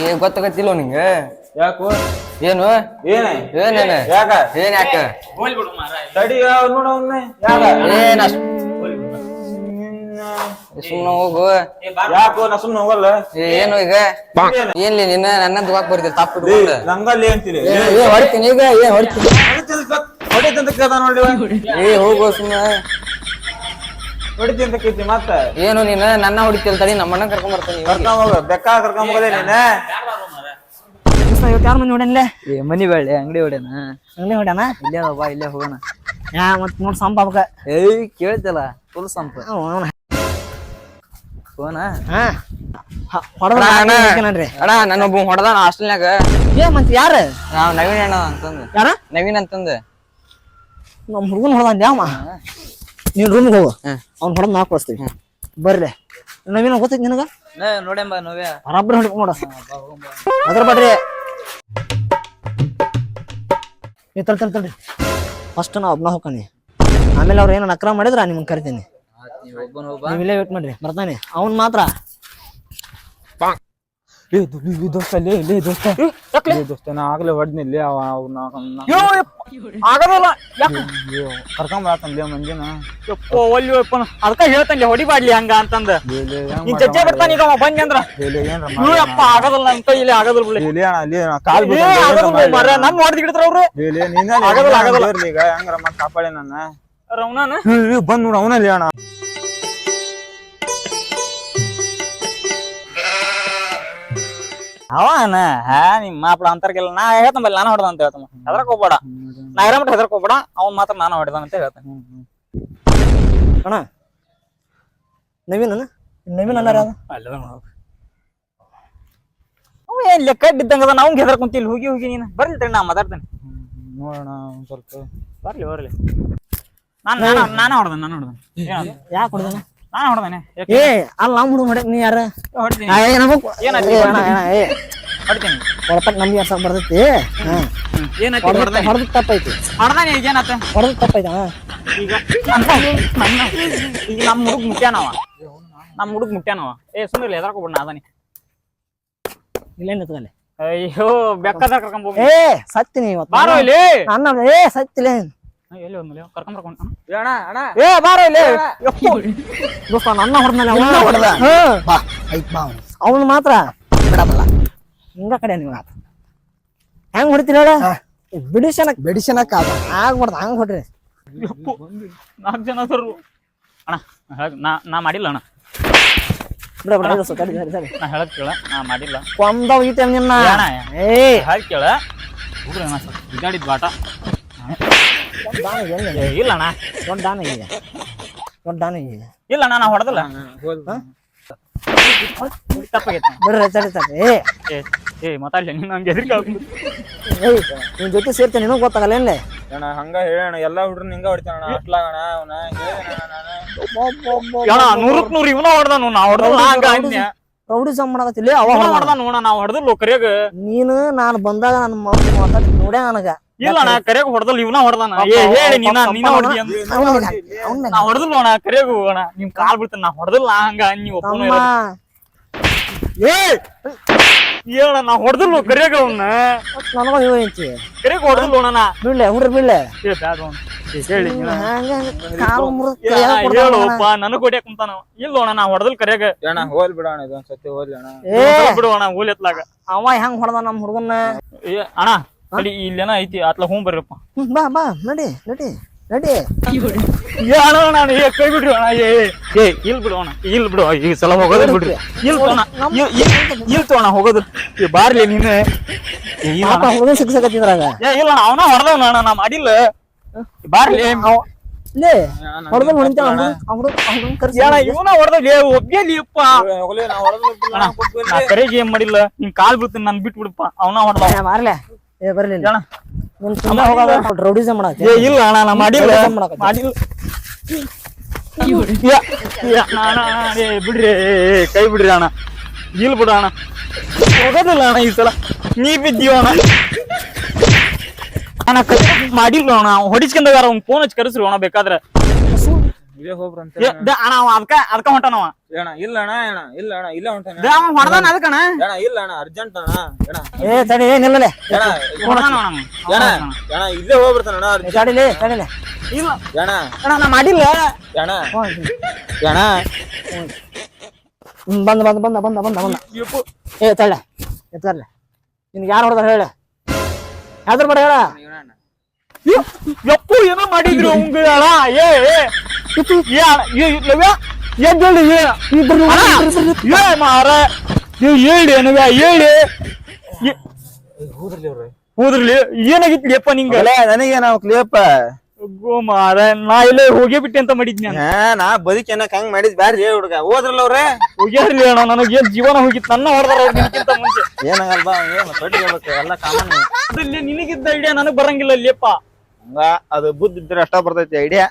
ಏ ಗೊತ್ತಾಗತ್ತಿಲ್ಲ ನಿಂಗೆ. ಯಾಕೋ? ಏನು? ಏನ? ಏನೇನು? ಯಾಕ? ಏನ್ ಯಾಕ? ತಡಿ ನೋಡ ಏನ ಸುಮ್ಮನೆ ಹೋಗು. ಯಾಕೋ ನಾ ಹೋಗಲ್ಲ? ಏನು ಈಗ? ಏನ್ಲಿ ನಿನ್ನ ನನ್ನ ದುವಾಕ್ ಬರ್ತೀರಿ ತಪ್ಪು ಇಟ್ಕೊಂಡು. ನಂಗಲ್ಲಿ ಏ, ಹೊಡಿತೀನಿ ಈಗ ಏ ಹೊಡಿತೀನಿ. ಹೊಡಿತಂತ ಕೇಳ್ದ ನೋಡಿ ಏ ಹೋಗು ಸುಮ್ಮನೆ ಹೊಡಿತಿ ಅಂತ ಕೇಳ್ತಿ ಮತ್ತ? ಏನು ನೀನು? ನನ್ನ ಹೊಡಿತಿಲ್ ತಡಿ ನಮ್ಮಣ್ಣ ಕರ್ಕೊಂಡ್ ಬರ್ತಾನೆ. ಕರ್ಕೊಂಡ್ ಹೋಗ. ಬೆಕ್ಕ ಕರ್ಕೊಂಡ್ ಹೋಗದೆ ನೀನ? ಇವತ್ತು ಯಾರ ಮನೆ ಹೊಡ್ಯಾನ್ಲೆ? ಏ ಮನಿ ಬೇಳೆ ಅಂಗಡಿ ಹೊಡೆನ ಅಂಗಡಿ ಹೊಡ್ಯಾನ? ಇಲ್ಲೇ ಬಾ ಇಲ್ಲೇ ಹೋಗೋಣ. ಯಾ ಮತ್ ನೋಡ್ ಸಂಪ ಅವಕ ಏಯ್ ಕೇಳ್ತಲ್ಲ. ಫುಲ್ ಸಂಪ. ಫೋನ ಅಣ್ಣ ನೋಡ್ರಿ ಅಣ್ಣ. ನನ್ನ ಒಬ್ಬ ಹೊಡೆದಾನ ಹಾಸ್ಟೆಲ್ನಾಗ ಏ ಮತ್ ಯಾರ? ನಾವ್ ನವೀನ್ ಅಣ್ಣ ಅಂತಂದು. ಯಾರ? ನವೀನ್ ಅಂತಂದು. ನಮ್ ಹುಡುಗನ್ ಹೊಡೆದ ಯಾವ ನೀನ್ ರೂಮ್ಗೆ ಹೋಗು. ಅವ್ನ ಹೊಡೆದ್ ನಾಲ್ಕು ಕಳಿಸ್ತೀವಿ ಬರ್ರಿ. ನವೀನ ಗೊತ್ತೈತಿ ನಿನಗ? ನೋಡ್ಯಂಬ ನೋವ್ಯ. ಬರಾಬ್ರಿ ಹೊಡ್ಬೇಕು ನೋಡ. ಅದ್ರ ಬಡ್ರಿ ನೀ ತಳ್ ತಲ್ರಿ. ಫಸ್ಟ್ ನಾ ಒಬ್ನ ಹೋಗ್ತಾನೆ ಆಮೇಲೆ ಅವ್ರು ಏನೋ ನಕ್ರ ಮಾಡಿದ್ರ ನಿಮ್ಗೆ ಕರಿತೀನಿ. ನೀವಿಲ್ಲೇ ವೇಟ್ ಮಾಡ್ರಿ. ಬರ್ತಾನೆ. ಅವ್ನ್ ಮಾತ್ರ. ದು- ದೋಸ್ತ ಲೇ ಲೇ ದೋಸ್ತ. ಲೇ ದೋಸ್ತ ನಾ ಆಗ್ಲೇ ಹೊಡ್ನಿಲ್ಲ ಅವ ಅವ್ನ ಕರ್ಕೊಂಡ್ ಬರತ್ತಂದ್ಲೇ ಮಂದಿನ ಒಲ್ಲಿ ಅದಕ್ಕ ಹೇಳ್ತಾನೆ ಹೊಡಿಬಾಡ್ಲಿ ಹಂಗ ಅಂತಂದ. ಲೇ, ಲೇ, ನೀನ್ ಚಚ್ಚೆ ಬಿಡ್ತಾನ ಈಗ ಅವ ಬಂದ್ ಅಂದ್ರ. ಲೇ, ಲೇ, ಅಪ್ಪ ಆಗದಲ್ಲ ಅಂತ ಇಲ್ಲಿ ಆಗದಲ್ಲ ಬಿಡ್ಲಿ. ಇಲ್ಲಿ ಲೇ ಅಣ್ಣ, ಲೇ ಕಾಲ್ ಆಗದಲ್ಲ ಮಾಡ್ಲಿ. ಮರ ನಮ್ಮ ಹೊಡೆದ್ ಅವ್ರು? ಲೇ, ಲೇ, ಲೇ, ಆಗಲ್ಲ, ನೀನೇ ಈಗ? ಹೆಂಗಾರ ಮತ್ತೆ ಕಾಪಾಡಿ ನನ್ನ? ಏ, ಬಂದ್ ನೋಡು ಅವನಲ್ಲಿ ಅಣ್ಣ. ಅವನ ಹಾ ನಿಮ್ಮ ಮಾಪ್ಳ ಅಂತರ್ಗೆಲ್ಲ ನಾ ಹೇಳ್ತಂಬಲ್ಲ ನಾನು ಹೊಡೆದ ಅಂತ ಹೇಳ್ತಾನ ಹೆದರಕ್ ಹೋಗ್ಬೇಡ. ನಾ ಮಟ್ಟ ಹೆದರಕ್ ಹೋಗ್ಬೇಡ. ಅವ್ನ್ ಮಾತ್ರ ನಾನು ಹೊಡೆದ ಅಂತ ಹೇಳ್ತಾನೆ. ಅಣ್ಣ ನವೀನ್ ನವೀನ್ ಅನ್ನಾರ ಅವ ಏನ್ ಲೆಕ್ಕ ಬಿದ್ದಂಗದ ನಾವು ಹೆದರ್ ಕುಂತಿಲ್ಲ ಹೋಗಿ ಹೋಗಿ ನೀನು. ಬರ್ಲಿ ತಡಿ ನಾ ಮಾತಾಡ್ತೇನೆ. ನೋಡೋಣ ಒಂದ್ ಸ್ವಲ್ಪ. ಬರ್ಲಿ ಬರ್ಲಿ. ನಾನು ನಾನು ನಾನು ಹೊಡೆದ ನಾನು ಹೊಡೆದ. ಯಾಕೆ ಹೊಡೆದ ನಾನು ಹೊಡೆದಾನೆ ಏ ಅಲ್ಲ ನಮ್ಮ ಹುಡುಗ ಹೊಡೆ ನೀ ಯಾರ ಹೊಡ್ತೀನಿ ಏನಾಯ್ತು ಹೊಡ್ತೀನಿ ಹೊಡ್ತಕ್ ನಮ್ಗೆ ಯಾರು ಸಾಕು ಬರ್ತೈತಿ ಏನಾಯ್ತು ಹೊಡೆದ ತಪ್ಪೈತಿ ಹೊಡೆದಾನೆ ಈಗ ಏನಾಯ್ತು ಹೊಡೆದ ತಪ್ಪೈತ ಈಗ ನನ್ನ ಈಗ ನಮ್ಮ ಹುಡುಗ ಮುಟ್ಯಾನವ ನಮ್ಮ ಹುಡುಗ ಮುಟ್ಯಾನವ ಏ ಸುಮ್ಮನೆ ಎದ್ರಕೋಬಿಡ ಅದಾನಿ ಇಲ್ಲೇನ್ ನಿಂತ್ಕೊಳ್ಳಿ ಅಯ್ಯೋ ಬೆಕ್ಕದ ಕರ್ಕೊಂಡ್ ಹೋಗಿ ಏ ಸತ್ತೀನಿ ಇವತ್ತು ಬಾರೋ ಇಲ್ಲಿ ಅನ್ನ ಏ ಸತ್ತಿಲ್ಲ ಎಲ್ಲಿ ಹೋದ್ಮೇಲೆ ಕರ್ಕೊಂಡ್ ಬರ್ಕೊಂಡು ಅಣ್ಣ ಅಣ್ಣ. ಏ ಬಾರೋ ಇಲ್ಲಿ. ದೋಸ್ತ ನನ್ನ ಹೊಡೆದ್ಮೇಲೆ ಅವನ ಹೊಡೆದ. ಬಾ ಐತ್ ಬಾ ಅವ್ನು. ಅವನು ಮಾತ್ರ? ಬಿಡಬಲ್ಲ. ಹಿಂಗ ಕಡೆ ನೀವು ಹೆಂಗ್ ಹೊಡಿತೀನಿ ಹೇಳ? ಬಿಡಿಸನ ಬೆಡಿಸನಕ್ಕ ಅದ ಆಗ್ಬಾರ್ದು ಹಂಗ್ ಹೊಡ್ರಿ. ನಾಲ್ಕು ಜನ ಸರ್ ಅಣ್ಣ ನಾ ನಾ ಮಾಡಿಲ್ಲ ಅಣ್ಣ. ಬಿಡ ಬಿಡ ಇದು ಸರಿ ಸರಿ ಸರಿ ನಾ ಹೇಳಕ್ ಕೇಳ ನಾ ಮಾಡಿಲ್ಲ. ಕೊಂದವ್ ಈ ಟೈಮ್ ನಿನ್ನ. ಏ ಕೇಳ. ಹುಡ್ರಿ ಅಣ್ಣ ಸ್ವಲ್ಪ ಬಿದ್ದಾಡಿದ್ ಬಾಟ ಏ, ಇಲ್ಲ ಅಣ್ಣ ದೊಡ್ಡ ದಾನ ಇದೆ ದಾನ ನಾ ಹೊಡೆದಿಲ್ಲ. ತಪ್ಪಾಗೈತೆ. ಬಿಡ್ರಿ ಸರಿ ಸರಿ ಏ. ಏ ಏ ಮಾತಾಡ್ಲಿ ನೀನು ಹಂಗೆ ಎದ್ರಿಗೆ ಏಯ್ ನಿನ್ ಜೊತೆ ಸೇರ್ತೇನೆ ನಿನಗೂ ಗೊತ್ತಾಗಲ್ಲ ಏನ್ಲೆ? ಅಣ್ಣ ಹಂಗ ಹೇಳೋಣ ಎಲ್ಲಾ ಹುಡ್ರು ನಿಂಗ ಹೊಡಿತಾನ ಅಟ್ಲಾಗಣ ಅವನ ಅಣ್ಣ ನೂರಕ್ ನೂರು ಇವನ ಹೊಡೆದನು ನಾ ಹೊಡೆದಿಲ್ಲ ಹಂಗ ಅನ್ಯ. ರೌಡಿ ಸಮ್ ಮಾಡಕತ್ತಿಲ್ಲ ಅವ ಹೊಡೆದ ನೋಡ ನಾ ಹೊಡೆದಿಲ್ಲ ಕರಿಯಾಗ. ನೀನು ನಾನು ಬಂದಾಗ ನನ್ನ ಮಮ್ಮಿ ಮಾತಾಡಿ ನೋಡ್ಯ ನನಗ? ಇಲ್ಲ ಅಣ್ಣ ಕರಿಯಾಗ ಹೊಡೆದಲ್ಲ ಇವನ ಹೊಡೆದಾನ. ಏ ಹೇಳಿ ನೀನ ನೀನ ಹೊಡೆದಿ ಅಂತ. ನಾ ಹೊಡೆದಿಲ್ಲ ಅಣ್ಣ ಕರಿಯಾಗ ಅಣ್ಣ. ನಿಮ್ ಕಾಲ್ ಬೀಳ್ತಾನ ನಾ ಹೊಡೆದಿಲ್ಲ ಹಂಗ ನೀವು ಒಪ್ಪನ ಏ ಏನ ನಾ ಹೊಡೆದಿಲ್ಲ ಕರಿಯಾಗ ಅವನ್ನ ನನಗ ಹೇಳ್ತಿ ಕರಿಯಾಗ ಹೊಡೆದಿಲ್ಲ ಅಣ್ಣ ಬಿಡ್ಲೆ ಹುಡ್ರ ಬಿಡ್ಲೆ. ಏ ಬ್ಯಾಡ ಅವ್ನು. ಹೇಳಿ ಹೇಳೋಪ್ಪ ನನಗ್ ಹೊಡ್ಯಾಕ ಕುಂತಾನ ಅವ. ಇಲ್ಲ ಅಣ್ಣ ನಾ ಹೊಡೆದಲ್ ಕರಿಯಾಗ? ಅಣ್ಣ ಹೋಲ್ ಬಿಡ ಅಣ್ಣ ಇದೊಂದ್ ಸತಿ ಹೋಗ್ಲಿ ಅಣ್ಣ. ಏ ಬಿಡು ಅಣ್ಣ ಹೂಲ್ ಎತ್ಲಾಗ. ಅವ ಹೆಂಗ್ ಹೊಡೆದ ನಮ್ ಹುಡುಗನ್ನ? ಏ ಅಣ್ಣ ನಡಿ ಇಲ್ಲೇನ ಐತಿ ಅತ್ಲ ಹ್ಞೂ ಬರ್ರಪ್ಪ. ಬಾ ಬಾ ನಡಿ ನಡಿ. ನಡಿ ಏ ಅಣ್ಣ ಅಣ್ಣ ಏ ಕೈ ಬಿಡ್ರಿ ಅಣ್ಣ ಏ ಏ, ಏ ಇಲ್ ಬಿಡು ಅಣ್ಣ ಇಲ್ ಬಿಡು ಈ ಸಲ ಹೋಗೋದ್ರ ಬಿಡ್ರಿ ಇಲ್ ತೋ ಅಣ್ಣ ಇಲ್- ಇಲ್- ಇಲ್ ತೋ ಅಣ್ಣ ಹೋಗೋದ್ರ ಏ ಬಾರ್ಲಿ ನೀನು ಏ, ಇಲ್ಲ ಅಣ್ಣ. ಹುಡುಗನ್ ಸಿಕ್ಸಕತ್ತಿದ್ರಾಗ ಏ ಇಲ್ಲ ಅಣ್ಣ ಅವನ ಹೊಡೆದವನ ಅಣ್ಣ ನಾ ಮಾಡಿಲ್ಲ ಬಾರ್ಲಿ ಲೇ ಹೊಡೆದ ಹೊಡಿತಾವ ಹುಡುಗನ್ ಕರ್ಸಿ ಏನ ಇವನ ಹೊಡೆದ ಒಬ್ಬೇಲಿ ಅಪ್ಪ ಹೋಗ್ಲಿ ನಾ ಹೊಡೆದ್ ನಾ ಕರೆಗೆ ಏನ್ ಮಾಡಿಲ್ಲ ನಿನ್ ಕಾಲ್ ಬೀಳ್ತೀನಿ ನನ್ ಬಿಟ್ಟು ಬಿಡಪ್ಪ ಅವನ ಹೊಡೆದ ಏ, ಮಾರ್ಲೆ ಏ ಬರ್ಲಿ ಇಲ್ಲಿ. ಅಣ್ಣ ನಿನ್ ತುಂಬಾ ಹೋಗೋದ ರೌಡಿಸಮ್ ಮಾಡತ್ತೆ ಏ ಇಲ್ಲ ಅಣ್ಣ ನಾ ಮಾಡಿಲ್ಲ ಕೆಲಸ ಮಾಡಕತ್ತಿ. ಮಾಡಿಲ್ಲ ಯಾ, ಯಾ, ಅಣ್ಣ, ಅಣ್ಣ, ಅಣ್ಣ, ಏ, ಬಿಡ್ರಿ ಏ, ಏ, ಕೈ ಬಿಡ್ರಿ ಅಣ್ಣ ಇಲ್ ಬಿಡು ಅಣ್ಣ ಹೋಗೋದಿಲ್ಲ ಅಣ್ಣ ಈ ಸಲ ನೀ ಬಿದ್ದೀವ ಅಣ್ಣ ಅಣ್ಣ ಕೈ ಮಾಡಿಲ್ಲ ಅಣ್ಣ ಹೊಡಿಸ್ಕೊಂಡಾರ ಅವ್ನ್ ಫೋನ್ ಹಚ್ಚಿ ಕರೆಸ್ರಿ ಅಣ್ಣ ಬೇಕಾದ್ರೆ ಇಲ್ಲೇ ಹೋಗ್ರಂತ ಏ, ದ- ಅಣ್ಣ ಅವ ಅದಕ್ಕ ಅದಕ್ಕ ಹೊಂಟಾನವ ಅಣ್ಣ ಇಲ್ಲ ಅಣ್ಣ ಅಣ್ಣ ಇಲ್ಲ ಅಣ್ಣ ಇಲ್ಲ ಹೊಂಟಾನ. ದ ಅವ ಹೊಡ್ದಾನ ಅದಕ್ಕಣ? ಅಣ್ಣ ಇಲ್ಲ ಅಣ್ಣ ಅರ್ಜೆಂಟ್ ಅಣ್ಣ ಅಣ್ಣ ಏ ತಡಿ ಏ ನಿಲ್ಲಲೆ. ಅಣ್ಣ ಹೊಡ್ದಾನ ಅವ ನಮ್ಗೆ. ಅವ ಅಣ್ಣ ಹೊಡ್ದಾನ. ಅಣ್ಣ ಇಲ್ಲೇ ಹೋಗ್ಬಿಡ್ತಾನ ಅಣ್ಣ ಏ, ಅರ್ಜೆಂಟ್ ತಡಿಲೆ ತಡಿಲೆ ಇಲ್ಲ. ಅಣ್ಣ ಅಣ್ಣ ನಾ ಮಾಡಿಲ್ಲ. ಅಣ್ಣ ಹ್ಞೂ, ಅಣ್ಣ ಹ್ಮ್, ಬಂದ ಬಂದ ಬಂದ ಬಂದ ಬಂದ ಬಂದ. ಯಪ್ಪು. ಏ ತಳ್ಳೆ ಎತ್ತರ್ಲೆ ನಿನ್ಗೆ ಯಾರು ಹೊಡೆದಾರ ಹೇಳ. ಯಾವ್ದ್ರ ಬೇಡ ಹೇಳ. ಯ- ಯಪ್ಪು ಏನೋ ಮಾಡಿದ್ರು ಅವಂಗ ಅಣ್ಣ ಏ ಏ. ಇತ್ತು, ಏ ಅಣ್ಣ, ಏ ಮಾರ ಏ ಹೇಳಿ ನವ್ಯ ಹೇಳಿ ಹೋದ್ರಲ್ಲಿ ಅವ್ರೆ. ಹೋದ್ರಲ್ಲಿ ಏನಾಗಿತ್ತು ಯಪ್ಪ ನಿಂಗ ನನಗೆ ನಾವು ಕ್ಲಿಯಪ್ಪ ಗೋ ಮಾರ ನಾ ಇಲ್ಲೇ ಹೋಗೇ ಬಿಟ್ಟೆ ಅಂತ ಮಾಡಿದ್ನಿ ನಾನು. ನಾ ಬದುಕೇನಕ್ ಹಂಗ್ ಮಾಡಿದ್ ಬ್ಯಾಡ್ರಿ ಹುಡುಗ. ಹೋದ್ರಲ್ಲ ಅವ್ರೆ? ಹೋಗ್ಯಾರ್ಲಿ ಅಣ್ಣ ನನಗೆ ಏನ್ ಜೀವನ ಹೋಗಿತ್ತು? ನನ್ನ ಹೊಡೆದಾರ ನಿನಗಿಂತ ಮುಂಚೆ. ಏನಾಗಲ್ಲ ಬಾ ಏನು ತೊಟ್ಟಿ ಹೇಳ್ಬೇಕು ಎಲ್ಲ ಕಾಮನ್ ನಿನಗಿದ್ದ ಐಡಿಯಾ ನನಗ್ ಬರಂಗಿಲ್ಲ ಅಲ್ಲಿಯಪ್ಪ. ಹಂಗ ಅದು ಬುದ್ಧ ಇದ್ರೆ ಅಷ್ಟ ಬರ್ತೈತಿ ಐಡಿಯಾ